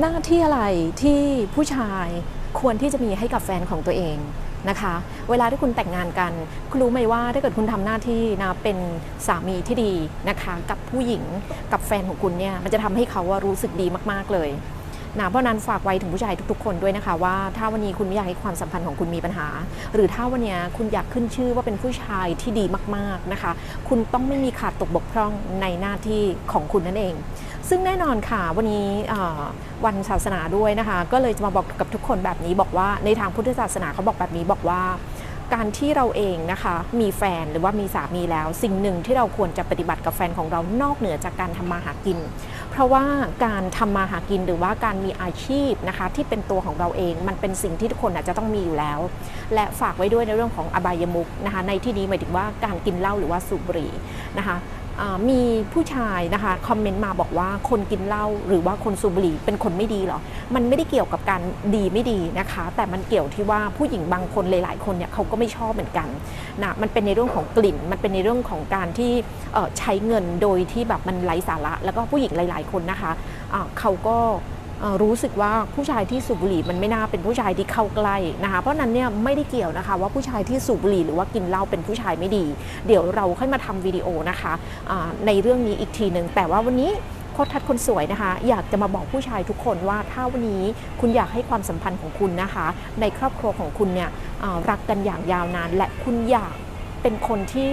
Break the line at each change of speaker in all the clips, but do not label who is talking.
หน้าที่อะไรที่ผู้ชายควรที่จะมีให้กับแฟนของตัวเองนะคะ เวลาที่คุณแต่งงานกัน คุณรู้ไหมว่าถ้าเกิดคุณทำหน้าที่นะเป็นสามีที่ดีนะคะ กับผู้หญิงกับแฟนของคุณเนี่ยมันจะทำให้เขาว่ารู้สึกดีมากๆเลย นะเพราะนั้นฝากไว้ถึงผู้ชายทุก ๆ คนด้วยนะคะว่าถ้าวันนี้คุณไม่อยากให้ความสัมพันธ์ของคุณมีปัญหา หรือถ้าวันนี้คุณอยากขึ้นชื่อว่าเป็นผู้ชายที่ดีมากๆนะคะ คุณต้องไม่มีขาดตกบกพร่องในหน้าที่ของคุณนั่นเอง ซึ่งแน่นอนค่ะวันนี้วันศาสนาด้วยนะคะ ก็เลยจะมาบอกกับทุกคนแบบนี้บอกว่าในทางพุทธศาสนาเขาบอกแบบนี้บอกว่า การที่เราเองนะคะ มีแฟนหรือว่ามีสามีแล้ว สิ่งหนึ่งที่เราควรจะปฏิบัติกับแฟนของเรานอกเหนือจากการทำมาหากิน เพราะว่าการทำมาหากินหรือว่าการมีอาชีพนะคะ ที่เป็นตัวของเราเองมันเป็นสิ่งที่ทุกคนอาจจะต้องมีอยู่แล้ว และฝากไว้ด้วยในเรื่องของอบายมุกนะคะ ในที่นี้หมายถึงว่าการกินเหล้าหรือว่าสูบบุหรี่นะคะ มีผู้ชายนะคะคอมเมนต์มาบอกว่าคนกินเหล้าหรือว่าคนสูบบุหรี่เป็นคนไม่ดีหรอ มันไม่ได้เกี่ยวกับการดีไม่ดีนะคะ แต่มันเกี่ยวที่ว่าผู้หญิงบางคนหลาย ๆ คนเนี่ยเขาก็ไม่ชอบเหมือนกันนะมันเป็นในเรื่องของกลิ่น มันเป็นในเรื่องของการที่ใช้เงินโดยที่แบบมันไร้สาระ แล้วก็ผู้หญิงหลาย ๆ คนนะคะะเขาก็ รู้สึกว่าผู้ชายที่สูบบุหรี่มันไม่น่าเป็นผู้ชายที่เข้าใกล้นะคะ เพราะนั้นเนี่ยไม่ได้เกี่ยวนะคะ ว่าผู้ชายที่สูบบุหรี่หรือว่ากินเหล้าเป็นผู้ชายไม่ดี เดี๋ยวเราค่อยมาทำวิดีโอนะคะอ่าในเรื่องนี้อีกทีหนึ่งแต่ว่าวันนี้โคตรทัดคนสวยนะคะ อยากจะมาบอกผู้ชายทุกคนว่าถ้าวันนี้คุณอยากให้ความสัมพันธ์ของคุณนะคะ ในครอบครัวของคุณเนี่ยรักกันอย่างยาวนาน และคุณอยากเป็นคนที่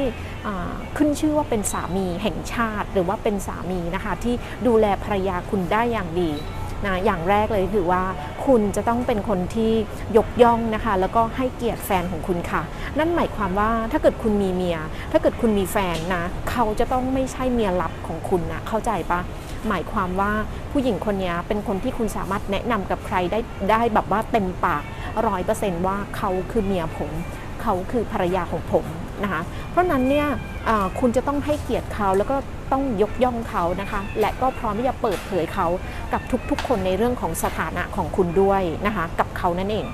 ขึ้นชื่อว่าเป็นสามีแห่งชาติ หรือว่าเป็นสามีนะคะที่ดูแลภรรยาคุณได้อย่างดี นะอย่างแรกเลยคือว่าคุณจะต้องเป็นคนที่ยกย่องนะคะ แล้วก็ให้เกียรติแฟนของคุณค่ะ นั่นหมายความว่าถ้าเกิดคุณมีเมีย ถ้าเกิดคุณมีแฟนนะเขาจะต้องไม่ใช่เมียลับของคุณนะเข้าใจปะหมายความว่าผู้หญิงคนนี้เป็นคนที่คุณสามารถแนะนำกับใครได้ได้แบบว่าเต็มปากร้อยเปอร์เซนต์ว่าเขาคือเมียผม เขาคือภรรยาของผมนะคะเพราะนั้นเนี่ยคุณจะต้องให้เกียรติเขาแล้วก็ต้องยกย่องเขานะคะ และก็พร้อมที่จะเปิดเผยเขากับทุกๆ คนในเรื่องของสถานะของคุณด้วยนะคะกับเขานั่นเอง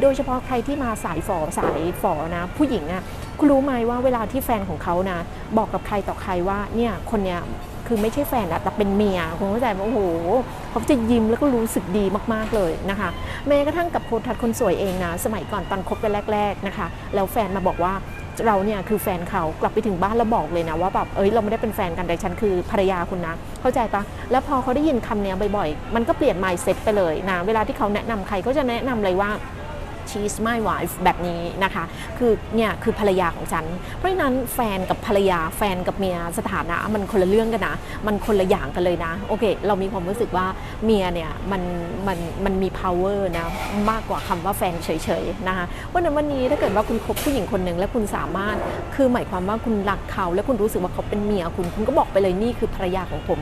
โดยเฉพาะใครที่มาสายฝอสายฝอนะ ผู้หญิงอะคุณรู้ไหมว่าเวลาที่แฟนของเขานะ บอกกับใครต่อใครว่าเนี่ยคนเนี้ย คือไม่ใช่แฟนอะแต่เป็นเมียคุณเข้าใจไหมโอ้โหเขาจะยิ้มแล้วก็รู้สึกดีมากๆเลยนะคะ แม้กระทั่งกับโพทัดคนสวยเองนะสมัยก่อนตอนคบกันแรก ๆนะคะ แล้วแฟนมาบอกว่าเราเนี่ยคือแฟนเขากลับไปถึงบ้านแล้วบอกเลยนะว่าแบบเอ้ยเราไม่ได้เป็นแฟนกันแต่ฉันคือภรรยาคุณนะ เข้าใจปะแล้วพอเขาได้ยินคำเนี้ยบ่อยๆ มันก็เปลี่ยน mindset ไปเลยนะเวลาที่เขาแนะนำใครก็จะแนะนำเลยว่า she's my wife แบบนี้นะคะ คือเนี่ยคือภรรยาของฉัน เพราะฉะนั้นแฟนกับภรรยาแฟนกับเมียสถานะมันคนละเรื่องกันนะ มันคนละอย่างกันเลยนะ โอเค เรามีความรู้สึกว่าเมียเนี่ยมันมันมันมี power นะมากกว่าคำว่าแฟนเฉยๆนะคะวันนั้นวันนี้ถ้าเกิดว่าคุณคบผู้หญิงคนหนึ่งและคุณสามารถคือหมายความว่าคุณรักเขา และคุณรู้สึกว่าเขาเป็นเมียคุณคุณก็บอกไปเลยนี่คือภรรยาของผม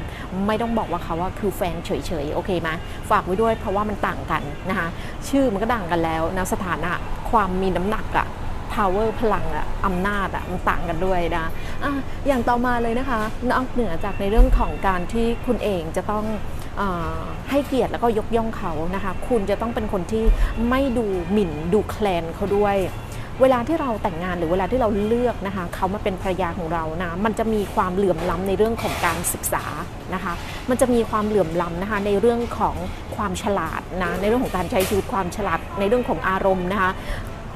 ไม่ต้องบอกว่าเขาว่าคือแฟนเฉยๆโอเคไหมฝากไว้ด้วยเพราะว่ามันต่างกันนะคะชื่อมันก็ต่างกันแล้วนะสถานะความมีน้ำหนักอะ power พลังอะอำนาจอะมันต่างกันด้วยนะอะอย่างต่อมาเลยนะคะนอกเหนือจากในเรื่องของการที่คุณเองจะต้องอให้เกียรติแล้วก็ยกย่องเขานะคะ คุณจะต้องเป็นคนที่ไม่ดูหมิ่นดูแคลนเขาด้วย เวลาที่เราแต่งงานหรือเวลาที่เราเลือกนะคะเขามาเป็นภรรยาของเรานะมันจะมีความเหลื่อมล้ำในเรื่องของการศึกษานะคะมันจะมีความเหลื่อมล้ำนะคะในเรื่องของความฉลาดนะในเรื่องของการใช้ชีวิตความฉลาดในเรื่องของอารมณ์นะคะ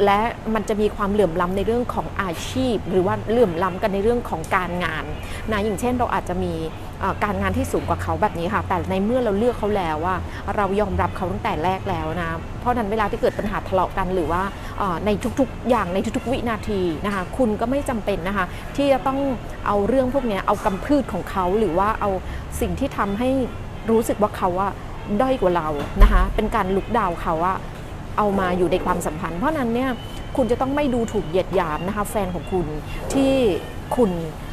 และมันจะมีความเหลื่อมล้ำในเรื่องของอาชีพ หรือว่าเหลื่อมล้ำกันในเรื่องของการงานนะอย่างเช่นเราอาจจะมีการงานที่สูงกว่าเขาแบบนี้ค่ะ แต่ในเมื่อเราเลือกเขาแล้วว่าเรายอมรับเขาตั้งแต่แรกแล้วนะ เพราะนั้นเวลาที่เกิดปัญหาทะเลาะกันหรือว่าในทุกๆ อย่างในทุกๆ วินาทีนะคะ คุณก็ไม่จำเป็นนะคะ ที่จะต้องเอาเรื่องพวกนี้เอากำพืชของเขาหรือว่าเอาสิ่งที่ทำให้รู้สึกว่าเขาว่าด้อยกว่าเรานะคะ เป็นการลุกดาวเขาว่า เอามาอยู่ในความสัมพันธ์ เพราะนั้นเนี่ยคุณจะต้องไม่ดูถูกเหยียดหยามนะคะแฟนของคุณที่คุณ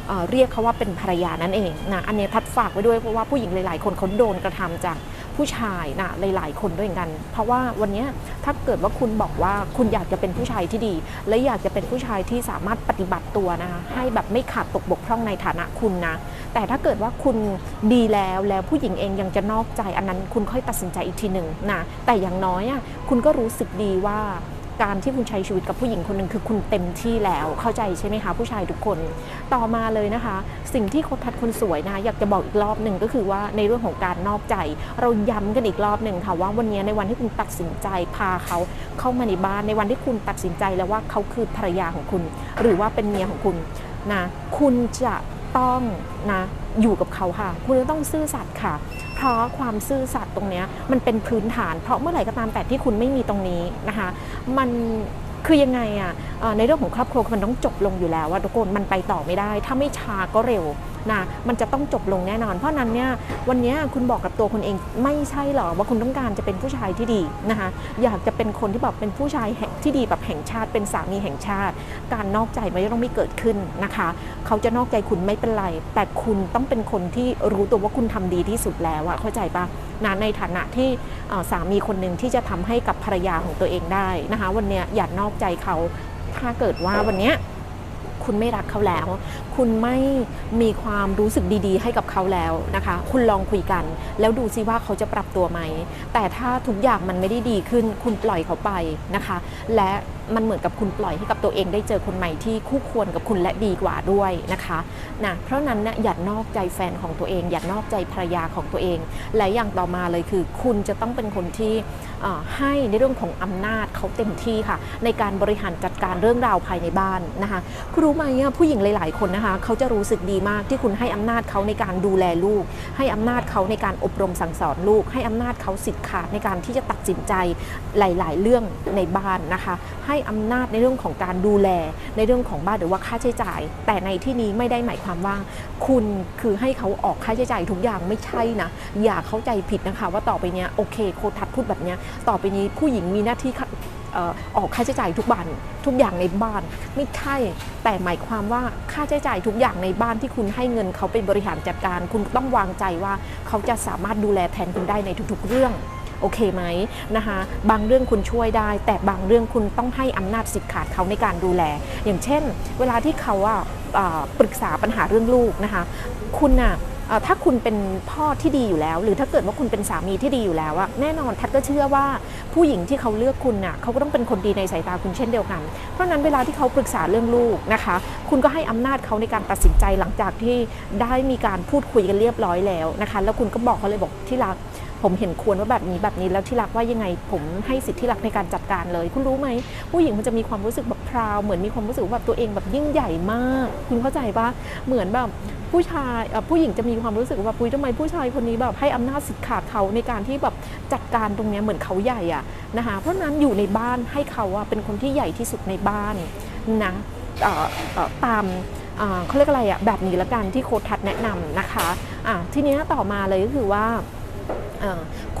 เเรียกเขาว่าเป็นภรรยานั่นเองนะอันนี้ทัดฝากไว้ด้วยเพราะว่าผู้หญิงหลาย ๆ คนเขาโดนกระทำจาก ผู้ชายนะหลาย ๆ คนด้วยกัน เพราะว่าวันนี้ถ้าเกิดว่าคุณบอกว่าคุณอยากจะเป็นผู้ชายที่ดี และอยากจะเป็นผู้ชายที่สามารถปฏิบัติตัวนะคะให้แบบไม่ขาดตกบกพร่องในฐานะคุณนะแต่ถ้าเกิดว่าคุณดีแล้วแล้วผู้หญิงเองยังจะนอกใจอันนั้นคุณค่อยตัดสินใจอีกทีหนึ่งนะแต่อย่างน้อยอะคุณก็รู้สึกดีว่า การที่คุณใช้ชีวิตกับผู้หญิงคนหนึ่งคือคุณเต็มที่แล้วเข้าใจใช่ไหมคะผู้ชายทุกคน ต่อมาเลยนะคะ สิ่งที่โคชทัดคนสวยนะอยากจะบอกอีกรอบหนึ่งก็คือว่าในเรื่องของการนอกใจ เราย้ำกันอีกรอบหนึ่งค่ะว่าวันนี้ในวันที่คุณตัดสินใจพาเขาเข้ามาในบ้านในวันที่คุณตัดสินใจแล้วว่าเขาคือภรรยาของคุณ หรือว่าเป็นเมียของคุณนะคุณจะต้องนะ อยู่กับเขาค่ะ คุณต้องซื่อสัตย์ค่ะ เพราะความซื่อสัตย์ตรงนี้มันเป็นพื้นฐาน เพราะเมื่อไหร่ก็ตามแต่ที่คุณไม่มีตรงนี้นะคะ มันคือยังไงอะในเรื่องของครอบครัวมันต้องจบลงอยู่แล้วว่าทุกคนมันไปต่อไม่ได้ ถ้าไม่ช้าก็เร็ว นะมันจะต้องจบลงแน่นอน เพราะนั้นเนี่ยวันเนี้ยคุณบอกกับตัวคุณเองไม่ใช่หรอว่าคุณต้องการจะเป็นผู้ชายที่ดีนะคะอยากจะเป็นคนที่แบบเป็นผู้ชายแห่งที่ดีแบบแห่งชาติ เป็นสามีแห่งชาติ การนอกใจมันจะต้องไม่เกิดขึ้นนะคะ เขาจะนอกใจคุณไม่เป็นไร แต่คุณต้องเป็นคนที่รู้ตัวว่าคุณทำดีที่สุดแล้วอะเข้าใจปะนะในฐานะที่สามีคนหนึ่งที่จะทำให้กับภรรยาของตัวเองได้นะคะ วันเนี้ยอย่านอกใจเขาถ้าเกิดว่าวันเนี้ย คุณไม่รักเขาแล้ว คุณไม่มีความรู้สึกดีๆ ให้กับเขาแล้วนะคะ คุณลองคุยกัน แล้วดูซิว่าเขาจะปรับตัวไหม แต่ถ้าทุกอย่างมันไม่ได้ดีขึ้น คุณปล่อยเขาไปนะคะ และมันเหมือนกับคุณปล่อยให้กับตัวเองได้เจอคนใหม่ที่คู่ควรกับคุณและดีกว่าด้วยนะคะนะเพราะนั้นเนี่ยอย่านอกใจแฟนของตัวเอง อย่านอกใจภรรยาของตัวเอง และอย่างต่อมาเลยคือ คุณจะต้องเป็นคนที่ให้ในเรื่องของอำนาจเขาเต็มที่ค่ะ ในการบริหารจัดการเรื่องราวภายในบ้านนะคะคุณรู้ไหมผู้หญิงหลาย ๆ คนนะคะเขาจะรู้สึกดีมากที่คุณให้อำนาจเขาในการดูแลลูก ให้อำนาจเขาในการอบรมสั่งสอนลูก ให้อำนาจเขาสิทธิ์ขาดในการที่จะตัดสินใจหลาย ๆ เรื่องในบ้านนะคะให้ให้อำนาจในเรื่องของการดูแล ในเรื่องของบ้านหรือว่าค่าใช้จ่าย แต่ในที่นี้ไม่ได้หมายความว่า คุณคือให้เขาออกค่าใช้จ่ายทุกอย่างไม่ใช่นะอย่าเข้าใจผิดนะคะ ว่าต่อไปเนี้ยโอเค โคทัดพูดแบบเนี้ยต่อไปนี้ผู้หญิงมีหน้าที่ออออกค่าใช้จ่ายทุกบ้านทุกอย่างในบ้าน ไม่ใช่แต่หมายความว่าค่าใช้จ่ายทุกอย่างในบ้านที่คุณให้เงินเขาไปบริหารจัดการ คุณต้องวางใจว่าเขาจะสามารถดูแลแทนคุณได้ในทุกๆเรื่อง โอเคไหมนะคะ บางเรื่องคุณช่วยได้ แต่บางเรื่องคุณต้องให้อำนาจสิทธิ์ขาดเขาในการดูแล อย่างเช่น เวลาที่เขาอะอ่าปรึกษาปัญหาเรื่องลูกนะคะ คุณน่ะถ้าคุณเป็นพ่อที่ดีอยู่แล้ว หรือถ้าเกิดว่าคุณเป็นสามีที่ดีอยู่แล้วอะแน่นอนทัดก็เชื่อว่าผู้หญิงที่เขาเลือกคุณน่ะเขาก็ต้องเป็นคนดีในสายตาคุณเช่นเดียวกัน เพราะฉะนั้นเวลาที่เขาปรึกษาเรื่องลูกนะคะ คุณก็ให้อำนาจเขาในการตัดสินใจหลังจากที่ได้มีการพูดคุยกันเรียบร้อยแล้วนะคะ แล้วคุณก็บอกเขาเลยบอกที่รัก ผมเห็นควรว่าแบบนี้แบบนี้แล้วที่รักว่ายังไงผมให้สิทธิที่รักในการจัดการเลย คุณรู้ไหมผู้หญิงมันจะมีความรู้สึกแบบพราวเหมือนมีความรู้สึกแบบตัวเองแบบยิ่งใหญ่มาก คุณเข้าใจปะเหมือนแบบผู้ชายผู้หญิงจะมีความรู้สึกว่าปุ้ยทำไมผู้ชายคนนี้แบบให้อำนาจสิทธิ์ขาดเขาในการที่แบบจัดการตรงนี้เหมือนเขาใหญ่อะนะคะเพราะนั้นอยู่ในบ้านให้เขาอะเป็นคนที่ใหญ่ที่สุดในบ้านนะตามเขาเรียกอะไรอะแบบนี้ละกันที่โค้ดทัดแนะนำนะคะะทีนี้ต่อมาเลยก็คือว่า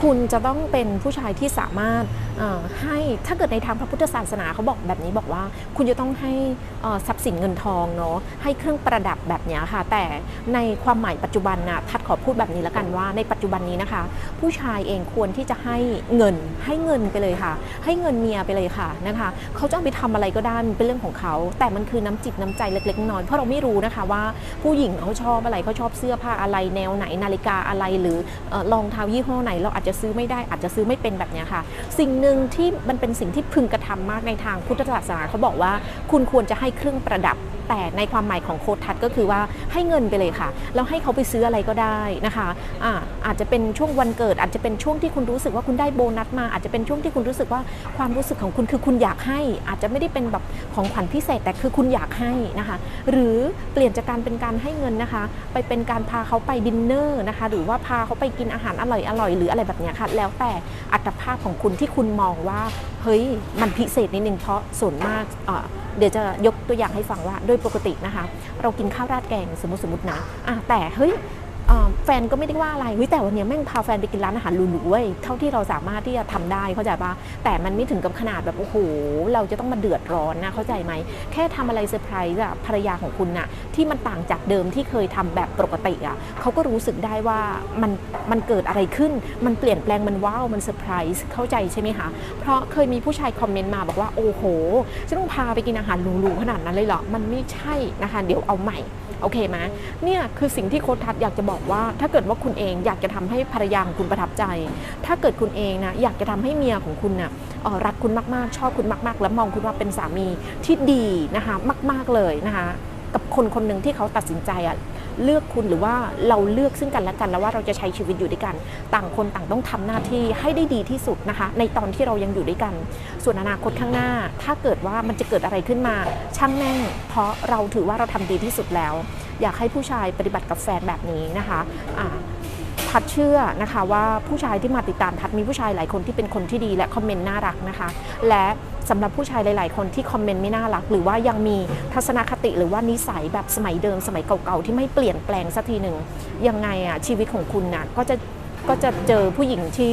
คุณจะต้องเป็นผู้ชายที่สามารถให้ถ้าเกิดในทางพระพุทธศาสนาเขาบอกแบบนี้บอกว่า คุณจะต้องให้ทรัพย์สินเงินทองเนาะให้เครื่องประดับแบบนี้ค่ะ แต่ในความหมายปัจจุบันนะทัดขอพูดแบบนี้ละกันว่าในปัจจุบันนี้นะคะ ผู้ชายเองควรที่จะให้เงินให้เงินไปเลยค่ะ ให้เงินเมียไปเลยค่ะนะคะเขาจะเอาไปทำอะไรก็ได้มันเป็นเรื่องของเขา แต่มันคือน้ำจิตน้ำใจเล็กๆน้อยเพราะเราไม่รู้นะคะว่าผู้หญิงเขาชอบอะไรเขาชอบเสื้อผ้าอะไรแนวไหนนาฬิกาอะไรหรือรองเท้ายี่ห้อไหน เราอาจจะซื้อไม่ได้อาจจะซื้อไม่เป็นแบบนี้ค่ะ สิ่งหนึ่งที่มันเป็นสิ่งที่พึงกระทำมากในทางพุทธศาสนาเขาบอกว่า คุณควรจะให้เครื่องประดับแต่ในความหมายของโคดทัดก็คือว่าให้เงินไปเลยค่ะ แล้วให้เขาไปซื้ออะไรก็ได้นะคะอ่าอาจจะเป็นช่วงวันเกิด อาจจะเป็นช่วงที่คุณรู้สึกว่าคุณได้โบนัสมา อาจจะเป็นช่วงที่คุณรู้สึกว่าความรู้สึกของคุณคือคุณอยากให้ อาจจะไม่ได้เป็นแบบของขวัญพิเศษ แต่คือคุณอยากให้นะคะ หรือเปลี่ยนจากการเป็นการให้เงินนะคะ ไปเป็นการพาเขาไปดินเนอร์นะคะ หรือว่าพาเขาไปกินอาหารอร่อยอร่อยๆหรืออะไรแบบนี้ค่ะ แล้วแต่อัตภาพของคุณที่คุณมองว่า เฮ้ย มันพิเศษนิดนึงเพราะส่วนมาก เดี๋ยวจะยกตัวอย่างให้ฟังว่าโดยปกตินะคะ เรากินข้าวราดแกงสมมติสมมตินะะแต่เฮ้ย แฟนก็ไม่ได้ว่าอะไรเฮ้ยแต่วันนี้แม่งพาแฟนไปกินร้านอาหารหรูๆเว้ยเท่าที่เราสามารถที่จะทำได้เข้าใจปะแต่มันไม่ถึงกับขนาดแบบโอ้โหเราจะต้องมาเดือดร้อนนะเข้าใจไหมแค่ทำอะไรเซอร์ไพรส์อะภรรยาของคุณน่ะที่มันต่างจากเดิมที่เคยทำแบบปกติอะเขาก็รู้สึกได้ว่ามันมันเกิดอะไรขึ้น มันเปลี่ยนแปลงมันว้าวมันเซอร์ไพรส์เข้าใจใช่ไหมคะเพราะเคยมีผู้ชายคอมเมนต์มาบอกว่าโอ้โหฉันต้องพาไปกินอาหารหรูๆขนาดนั้นเลยเหรอมันไม่ใช่นะคะเดี๋ยวเอาใหม่โอเคไหมเนี่ยคือสิ่งที่โค้ชทัศน์อยากจะบอกบอกว่าถ้าเกิดว่าคุณเองอยากจะทำให้ภรรยาของคุณประทับใจ ถ้าเกิดคุณเองนะอยากจะทำให้เมียของคุณนะเอ่อรักคุณมากๆ ชอบคุณมากๆ และมองคุณว่าเป็นสามีที่ดีนะคะมาก ๆเลยนะคะกับคนคนหนึ่งที่เขาตัดสินใจอะเลือกคุณหรือว่าเราเลือกซึ่งกันและกันแล้วว่าเราจะใช้ชีวิตอยู่ด้วยกัน ต่างคนต่างต้องทำหน้าที่ให้ได้ดีที่สุดนะคะ ในตอนที่เรายังอยู่ด้วยกัน ส่วนอนาคตข้างหน้า ถ้าเกิดว่ามันจะเกิดอะไรขึ้นมา ช่างแม่งเพราะเราถือว่าเราทำดีที่สุดแล้ว อยากให้ผู้ชายปฏิบัติกับแฟนแบบนี้นะคะทัดเชื่อนะคะว่าผู้ชายที่มาติดตามทัดมีผู้ชายหลายคนที่เป็นคนที่ดีและคอมเมนต์น่ารักนะคะ และสำหรับผู้ชายหลาย ๆ คนที่คอมเมนต์ไม่น่ารัก หรือว่ายังมีทัศนคติหรือว่านิสัยแบบสมัยเดิมสมัยเก่า ๆ ที่ไม่เปลี่ยนแปลงสักทีหนึ่งยังไงอะชีวิตของคุณน่ะก็จะก็จะเจอผู้หญิงที่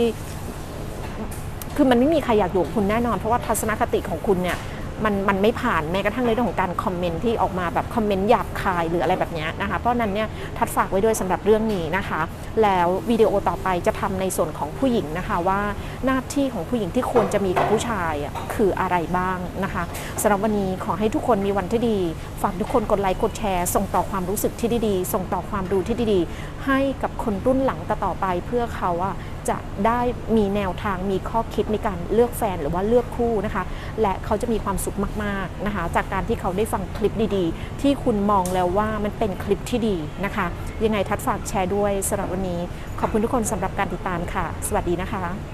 คือมันไม่มีใครอยากอยู่กับคุณแน่นอน เพราะว่าทัศนคติของคุณเนี่ย มันมันไม่ผ่านแม้กระทั่งในเรื่องของการคอมเมนต์ที่ออกมาแบบคอมเมนต์หยาบคายหรืออะไรแบบนี้นะคะ เพราะนั้นเนี่ยทัดฝากไว้ด้วยสำหรับเรื่องนี้นะคะ แล้ววิดีโอต่อไปจะทำในส่วนของผู้หญิงนะคะว่าหน้าที่ของผู้หญิงที่ควรจะมีกับผู้ชายคืออะไรบ้างนะคะสำหรับวันนี้ขอให้ทุกคนมีวันที่ดี ฝากทุกคนกดไลค์กดแชร์ ส่งต่อความรู้สึกที่ดีๆ ส่งต่อความรู้ที่ดีๆ ให้กับคนรุ่นหลังต่อไปเพื่อเขาอะจะได้มีแนวทางมีข้อคิดในการเลือกแฟนหรือว่าเลือกคู่นะคะ และเขาจะมีความสุขสุขมากๆนะคะ จากการที่เขาได้ฟังคลิปดีๆ ที่คุณมองแล้วว่ามันเป็นคลิปที่ดีนะคะ ยังไงทัดฝากแชร์ด้วยสำหรับวันนี้ ขอบคุณทุกคนสำหรับการติดตามค่ะ สวัสดีนะคะ